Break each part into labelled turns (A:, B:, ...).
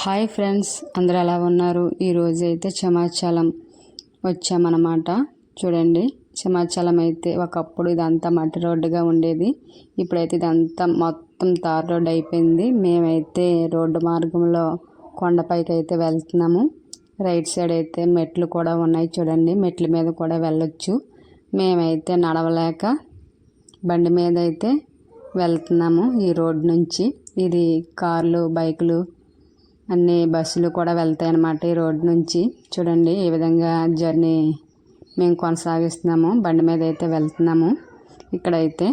A: Hi friends అందరూ ఎలా ఉన్నారు? ఈరోజు అయితే క్షమాచలం వచ్చామన్నమాట. చూడండి క్షమాచలం అయితే ఒకప్పుడు ఇదంతా మట్టి రోడ్డుగా ఉండేది. ఇప్పుడైతే ఇదంతా మొత్తం తార్ రోడ్డు అయిపోయింది. మేమైతే రోడ్డు మార్గంలో కొండపైకి అయితే వెళ్తున్నాము. రైట్ సైడ్ అయితే మెట్లు కూడా ఉన్నాయి చూడండి మెట్ల మీద కూడా వెళ్ళొచ్చు. మేమైతే నడవలేక బండి మీద అయితే వెళ్తున్నాము ఈ రోడ్ నుంచి. ఇది కార్లు బైకులు అన్ని బస్సులు కూడా వెళ్తాయి అన్నమాట ఈ రోడ్ నుంచి. చూడండి ఏ విధంగా జర్నీ మేము కొనసాగిస్తున్నాము. బండి మీద అయితే వెళ్తున్నాము. ఇక్కడైతే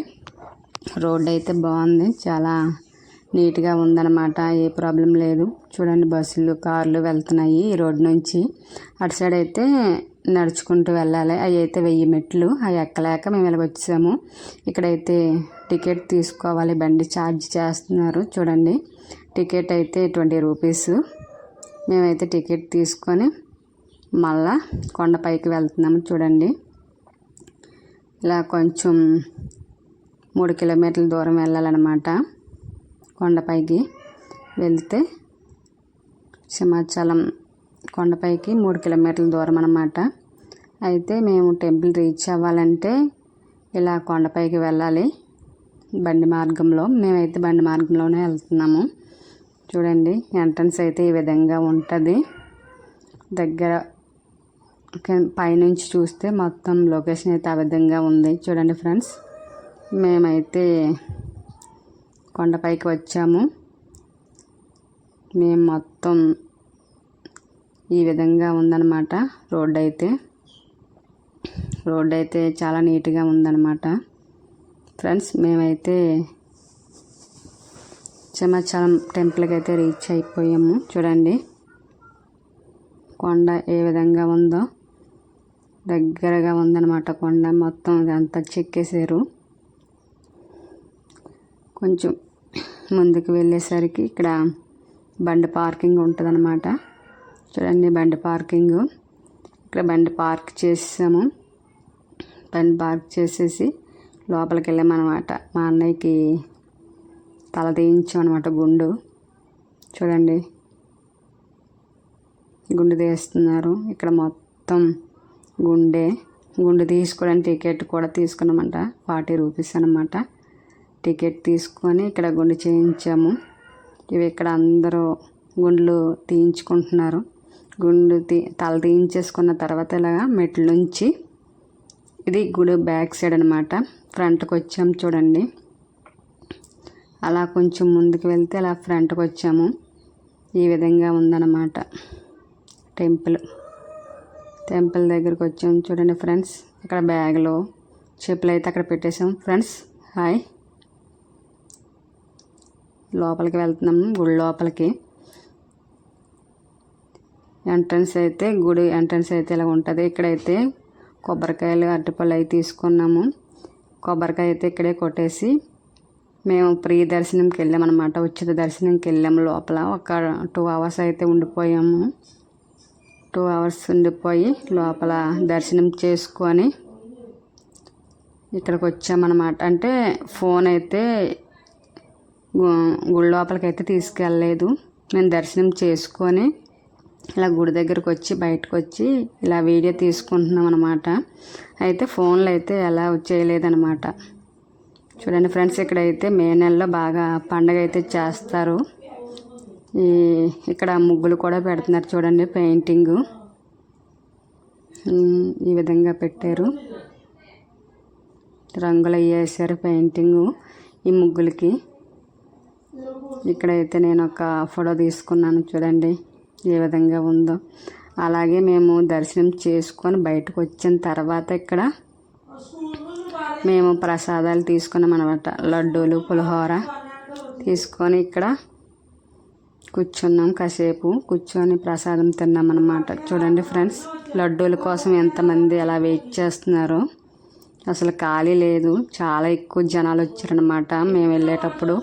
A: రోడ్ అయితే బాగుంది. చాలా నీట్గా ఉందన్నమాట. ఏ ప్రాబ్లం లేదు. చూడండి బస్సులు కార్లు వెళ్తున్నాయి ఈ రోడ్ నుంచి. అటు సైడ్ అయితే నడుచుకుంటూ వెళ్ళాలి. అవి అయితే వెయ్యి మెట్లు. అవి ఎక్కలేక మేము ఇలా వచ్చాము ఇక్కడైతే టికెట్ తీసుకోవాలి. బండి ఛార్జ్ చేస్తున్నారు. చూడండి. టికెట్ అయితే ట్వంటీ రూపీస్. మేమైతే టికెట్ తీసుకొని మళ్ళా కొండపైకి వెళ్తున్నాము చూడండి. ఇలా కొంచెం మూడు కిలోమీటర్ల దూరం వెళ్ళాలన్నమాట కొండపైకి వెళ్తే సింహాచలం కొండపైకి మూడు కిలోమీటర్ల దూరం అన్నమాట. అయితే మేము టెంపుల్ రీచ్ అవ్వాలంటే ఇలా కొండపైకి వెళ్ళాలి. బండి మార్గంలో మేమైతే బండి మార్గంలోనే వెళ్తున్నాము. చూడండి ఎంట్రన్స్ అయితే ఈ విధంగా ఉంటుంది. దగ్గర పైనుంచి చూస్తే మొత్తం లొకేషన్ అయితే ఆ విధంగా ఉంది. చూడండి ఫ్రెండ్స్ మేమైతే కొండపైకి వచ్చాము. మేము మొత్తం ఈ విధంగా ఉందన్నమాట రోడ్ అయితే రోడ్ అయితే చాలా నీట్గా ఉందన్నమాట. ఫ్రెండ్స్ మేమైతే సింహాచలం టెంపుల్కి అయితే రీచ్ అయిపోయాము. చూడండి. కొండ ఏ విధంగా ఉందో దగ్గరగా ఉందన్నమాట కొండ. మొత్తం ఇదంతా చెక్కేసారు కొంచెం ముందుకు వెళ్ళేసరికి ఇక్కడ బండి పార్కింగ్ ఉంటుందన్నమాట. చూడండి బండి పార్కింగ్ ఇక్కడ బండి పార్క్ చేసాము బండి పార్క్ చేసేసి లోపలికి వెళ్ళామన్నమాట. మా అన్నయ్యకి తల తీయించామన్నమాట గుండు. చూడండి. గుండు తీస్తున్నారు. ఇక్కడ మొత్తం గుండె. గుండు తీసుకోవడానికి టికెట్ కూడా తీసుకున్నామంట. ఫార్టీ రూపీస్ అనమాట టికెట్ తీసుకొని ఇక్కడ గుండు చేయించాము. ఇవి ఇక్కడ అందరూ గుండ్లు తీయించుకుంటున్నారు. గుండు తీ తల తీయించేసుకున్న తర్వాత ఇలాగా మెట్ల నుంచి ఇది గుడి బ్యాక్ సైడ్ అనమాట ఫ్రంట్కి వచ్చాము చూడండి. అలా కొంచెం ముందుకు వెళ్తే అలా ఫ్రంట్కి వచ్చాము. ఈ విధంగా ఉందన్నమాట టెంపుల్. టెంపుల్ దగ్గరికి వచ్చాము చూడండి ఫ్రెండ్స్. అక్కడ బ్యాగ్లో చెప్పులు అయితే అక్కడ పెట్టేసాం ఫ్రెండ్స్ హాయ్. లోపలికి వెళ్తున్నాము గుడి లోపలికి. ఎంట్రన్స్ అయితే గుడి ఎంట్రన్స్ అయితే ఇలా ఉంటుంది. ఇక్కడైతే కొబ్బరికాయలు అరటిపళ్ళు అవి తీసుకున్నాము. కొబ్బరికాయ అయితే ఇక్కడే కొట్టేసి మేము ప్రీ దర్శనంకి వెళ్ళామన్నమాట ఉచిత దర్శనంకి వెళ్ళాము లోపల. ఒక టూ అవర్స్ అయితే ఉండిపోయాము. టూ అవర్స్ ఉండిపోయి లోపల దర్శనం చేసుకొని ఇక్కడికి వచ్చామన్నమాట అంటే ఫోన్ అయితే గుడి లోపలికి అయితే తీసుకెళ్ళలేదు. మేము దర్శనం చేసుకొని ఇలా గుడి దగ్గరకు వచ్చి బయటకు వచ్చి ఇలా వీడియో తీసుకుంటున్నాం అనమాట అయితే ఫోన్లో అయితే ఎలా చేయలేదన్నమాట. చూడండి ఫ్రెండ్స్ ఇక్కడైతే మే నెలలో బాగా పండగ అయితే చేస్తారు. ఈ ఇక్కడ ముగ్గులు కూడా పెడుతున్నారు చూడండి పెయింటింగు. ఈ విధంగా పెట్టారు. రంగులు వేసారు పెయింటింగు ఈ ముగ్గులకి. ఇక్కడైతే నేను ఒక ఫోటో తీసుకున్నాను చూడండి ఏ విధంగా ఉందో. అలాగే మేము దర్శనం చేసుకొని బయటకు వచ్చిన తర్వాత ఇక్కడ మేము ప్రసాదాలు తీసుకున్నాం అనమాట లడ్డూలు పులిహోర తీసుకొని ఇక్కడ కూర్చున్నాం కాసేపు. కూర్చొని ప్రసాదం తిన్నాం అనమాట చూడండి ఫ్రెండ్స్ లడ్డూల కోసం ఎంతమంది అలా వెయిట్ చేస్తున్నారు. అసలు ఖాళీ లేదు. చాలా ఎక్కువ జనాలు వచ్చారనమాట మేము వెళ్ళేటప్పుడు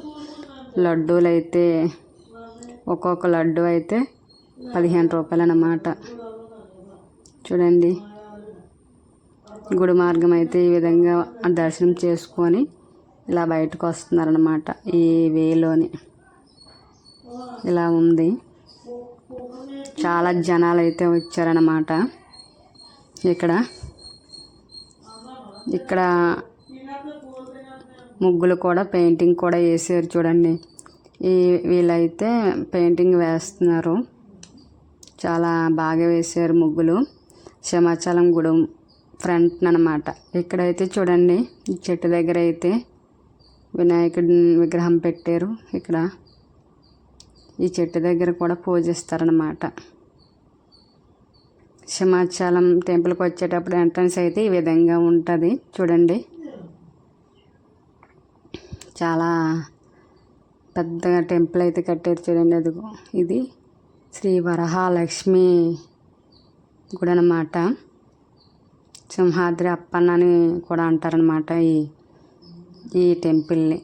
A: లడ్డూలు అయితే ఒక్కొక్క లడ్డు అయితే పదిహేను రూపాయలు అన్నమాట చూడండి గుడి మార్గం అయితే ఈ విధంగా దర్శనం చేసుకొని ఇలా బయటకు వస్తున్నారనమాట ఈ వేలోని. ఇలా ఉంది. చాలా జనాలు అయితే వచ్చారనమాట ఇక్కడ. ఇక్కడ ముగ్గులు కూడా పెయింటింగ్ కూడా వేసారు చూడండి. ఈ వీళ్ళైతే పెయింటింగ్ వేస్తున్నారు. చాలా బాగా వేసారు ముగ్గులు. సింహాచలం గుడి ఫ్రంట్ అనమాట ఇక్కడైతే చూడండి ఈ చెట్టు దగ్గర అయితే వినాయకుడి విగ్రహం పెట్టారు. ఇక్కడ ఈ చెట్టు దగ్గర కూడా పూజిస్తారనమాట సింహాచలం టెంపుల్కి వచ్చేటప్పుడు ఎంట్రన్స్ అయితే ఈ విధంగా ఉంటుంది. చూడండి. చాలా పెద్దగా టెంపుల్ అయితే కట్టారు చూడండి. అదిగో ఇది శ్రీ వరహాలక్ష్మి గుడి అనమాట సింహాద్రి అప్పన్న అని కూడా అంటారనమాట ఈ ఈ టెంపుల్ని.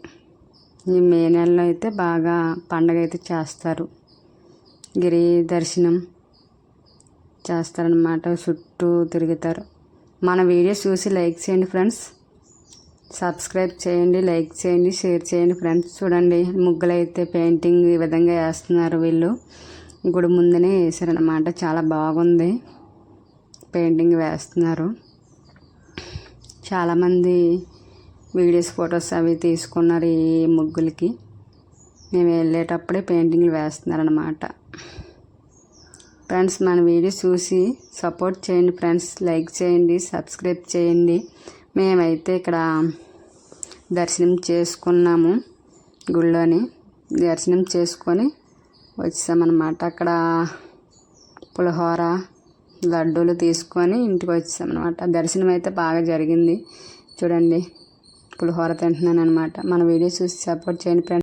A: ఈ మే నెలలో అయితే బాగా పండగ అయితే చేస్తారు. గిరి దర్శనం చేస్తారనమాట. చుట్టూ తిరుగుతారు. మన వీడియోస్ చూసి లైక్ చేయండి ఫ్రెండ్స్. సబ్స్క్రైబ్ చేయండి లైక్ చేయండి షేర్ చేయండి ఫ్రెండ్స్. చూడండి ముగ్గులు అయితే పెయింటింగ్ ఈ విధంగా వేస్తున్నారు వీళ్ళు. గుడి ముందునే వేసారనమాట చాలా బాగుంది. పెయింటింగ్ వేస్తున్నారు. చాలామంది వీడియోస్ ఫొటోస్ అవి తీసుకున్నారు ఈ ముగ్గులకి. మేము వెళ్ళేటప్పుడే పెయింటింగ్లు వేస్తున్నారనమాట ఫ్రెండ్స్ మన వీడియో చూసి సపోర్ట్ చేయండి ఫ్రెండ్స్. లైక్ చేయండి సబ్స్క్రైబ్ చేయండి. మేమైతే ఇక్కడ దర్శనం చేసుకున్నాము గుళ్ళోని. దర్శనం చేసుకొని వచ్చామన్నమాట. అక్కడ పులిహోర లడ్డూలు తీసుకొని ఇంటికి వచ్చామన్నమాట దర్శనం అయితే బాగా జరిగింది. చూడండి పులిహోర తింటున్నాను అనమాట మన వీడియో చూసి సపోర్ట్ చేయండి ఫ్రెండ్స్.